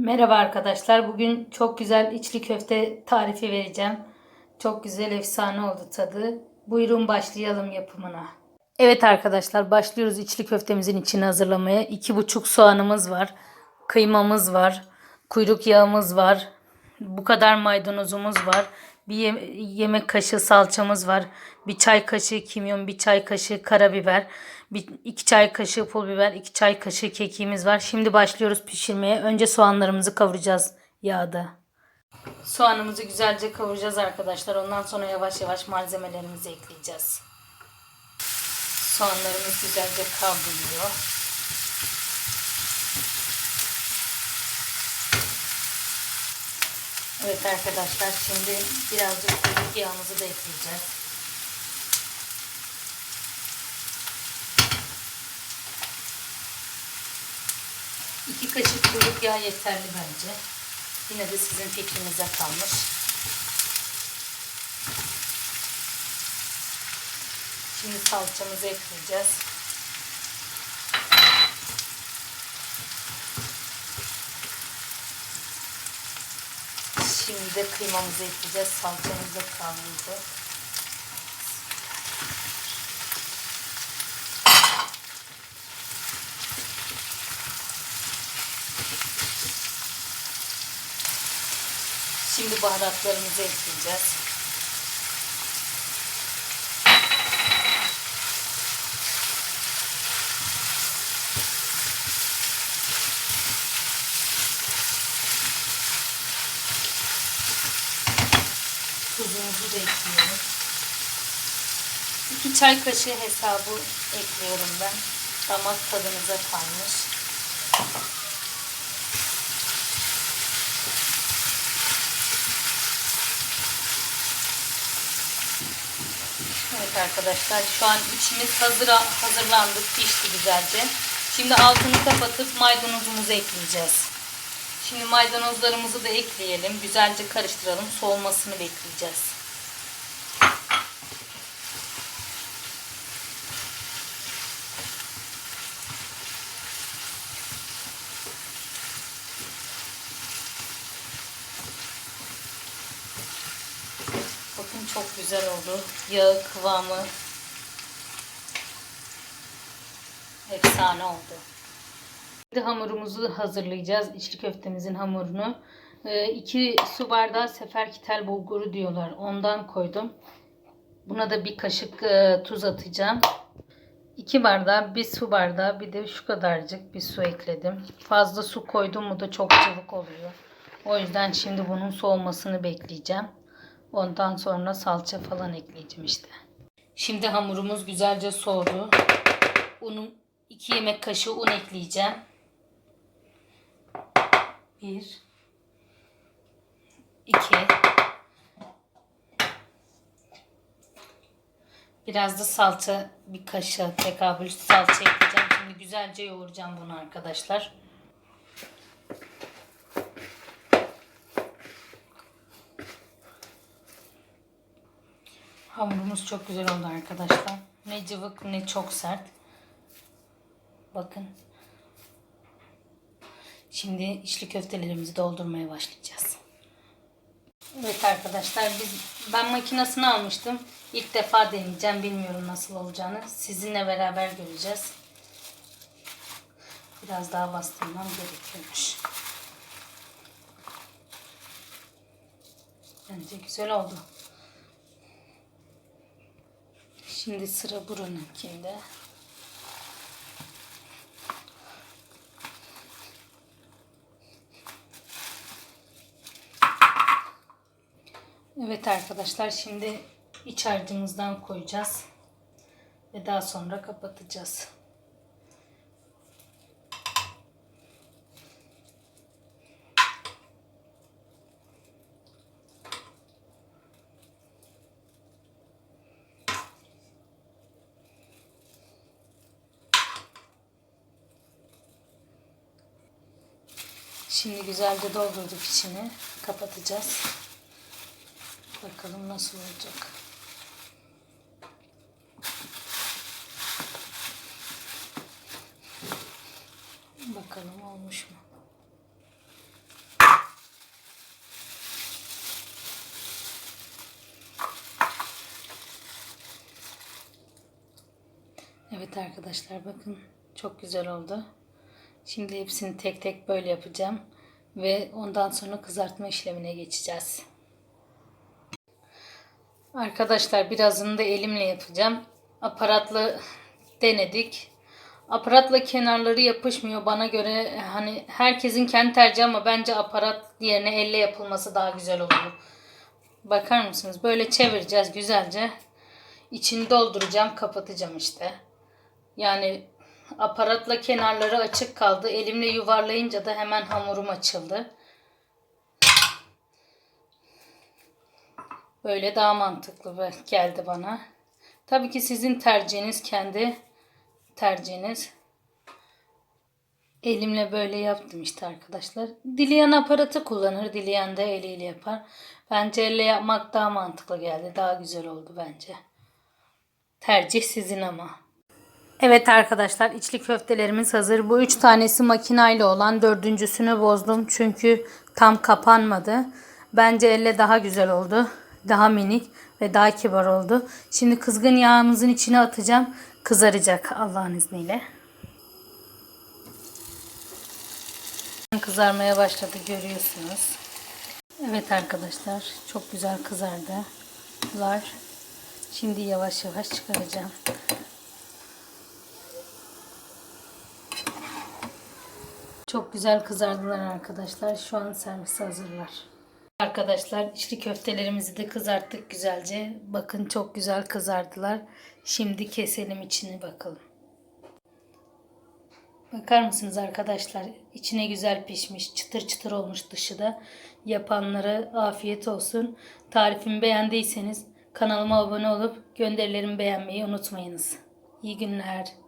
Merhaba arkadaşlar. Bugün çok güzel içli köfte tarifi vereceğim. Çok güzel efsane oldu tadı. Buyurun başlayalım yapımına. Evet arkadaşlar başlıyoruz içli köftemizin içini hazırlamaya. 2,5 soğanımız var. Kıymamız var. Kuyruk yağımız var. Bu kadar maydanozumuz var. Bir ye- yemek kaşığı salçamız var. Bir çay kaşığı kimyon, bir çay kaşığı karabiber, bir iki çay kaşığı pul biber, iki çay kaşığı kekiğimiz var. Şimdi başlıyoruz pişirmeye. Önce soğanlarımızı kavuracağız yağda. Soğanımızı güzelce kavuracağız arkadaşlar. Ondan sonra yavaş yavaş malzemelerimizi ekleyeceğiz. Soğanlarımız güzelce kavruluyor. Evet arkadaşlar şimdi birazcık yağımızı da ekleyeceğiz. İki kaşık kuyruk yağı yeterli bence. Yine de sizin fikrinize kalmış. Şimdi salçamızı ekleyeceğiz. Şimdi de kıymamızı ekleyeceğiz. Salçamız da Şimdi baharatlarımızı ekleyeceğiz. Tuzumuzu da ekliyorum. 2 çay kaşığı hesabı ekliyorum ben. Damak tadınıza kalmış. Arkadaşlar şu an içimiz hazır, hazırlandı. Pişti güzelce. Şimdi altını kapatıp maydanozumuzu ekleyeceğiz. Şimdi maydanozlarımızı da ekleyelim. Güzelce karıştıralım. Soğumasını bekleyeceğiz. Bakın çok güzel oldu. Yağı kıvamı efsane oldu. Şimdi hamurumuzu hazırlayacağız. İçli köftemizin hamurunu. 2 su bardağı seferkitel bulguru diyorlar. Ondan koydum. Buna da bir kaşık e, tuz atacağım. 2 bardağı, bir su bardağı, bir de şu kadarcık bir su ekledim. Fazla su koydum mu da çok çabuk oluyor. O yüzden şimdi bunun soğumasını bekleyeceğim. Ondan sonra salça falan ekleyeceğim işte. Şimdi hamurumuz güzelce soğudu. Unun 2 yemek kaşığı un ekleyeceğim. 1 2 Biraz da salça bir kaşığı tekabül salça ekleyeceğim. Şimdi güzelce yoğuracağım bunu arkadaşlar. Hamurumuz çok güzel oldu arkadaşlar. Ne cıvık ne çok sert. Bakın. Şimdi içli köftelerimizi doldurmaya başlayacağız. Evet arkadaşlar biz ben makinesini almıştım. İlk defa deneyeceğim. Bilmiyorum nasıl olacağını. Sizinle beraber göreceğiz. Biraz daha bastırmam gerekiyormuş. Bence güzel oldu. Şimdi sıra buranınkinde. Evet arkadaşlar şimdi iç harcımızdan koyacağız. Ve daha sonra kapatacağız. Şimdi güzelce doldurduk içini. Kapatacağız. Bakalım nasıl olacak. Bakalım olmuş mu? Evet arkadaşlar bakın çok güzel oldu. Şimdi hepsini tek tek böyle yapacağım ve ondan sonra kızartma işlemine geçeceğiz. Arkadaşlar birazını da elimle yapacağım. Aparatla denedik. Aparatla kenarları yapışmıyor bana göre hani herkesin kendi tercihi ama bence aparat yerine elle yapılması daha güzel oluyor. Bakar mısınız? Böyle çevireceğiz güzelce. İçini dolduracağım, kapatacağım işte. Yani aparatla kenarları açık kaldı. Elimle yuvarlayınca da hemen hamurum açıldı. Böyle daha mantıklı geldi bana. Tabii ki sizin tercihiniz kendi tercihiniz. Elimle böyle yaptım işte arkadaşlar. Dileyen aparatı kullanır, dileyen de eliyle yapar. Bence elle yapmak daha mantıklı geldi. Daha güzel oldu bence. Tercih sizin ama. Evet arkadaşlar içli köftelerimiz hazır. Bu üç tanesi makinayla olan dördüncüsünü bozdum. Çünkü tam kapanmadı. Bence elle daha güzel oldu. Daha minik ve daha kibar oldu. Şimdi kızgın yağımızın içine atacağım. Kızaracak Allah'ın izniyle. Kızarmaya başladı görüyorsunuz. Evet arkadaşlar çok güzel kızardılar. Şimdi yavaş yavaş çıkaracağım. Çok güzel kızardılar arkadaşlar. Şu an servise hazırlar. Arkadaşlar içli köftelerimizi de kızarttık güzelce. Bakın çok güzel kızardılar. Şimdi keselim içini bakalım. Bakar mısınız arkadaşlar? İçine güzel pişmiş, çıtır çıtır olmuş dışı da. Yapanlara afiyet olsun. Tarifimi beğendiyseniz kanalıma abone olup gönderilerimi beğenmeyi unutmayınız. İyi günler.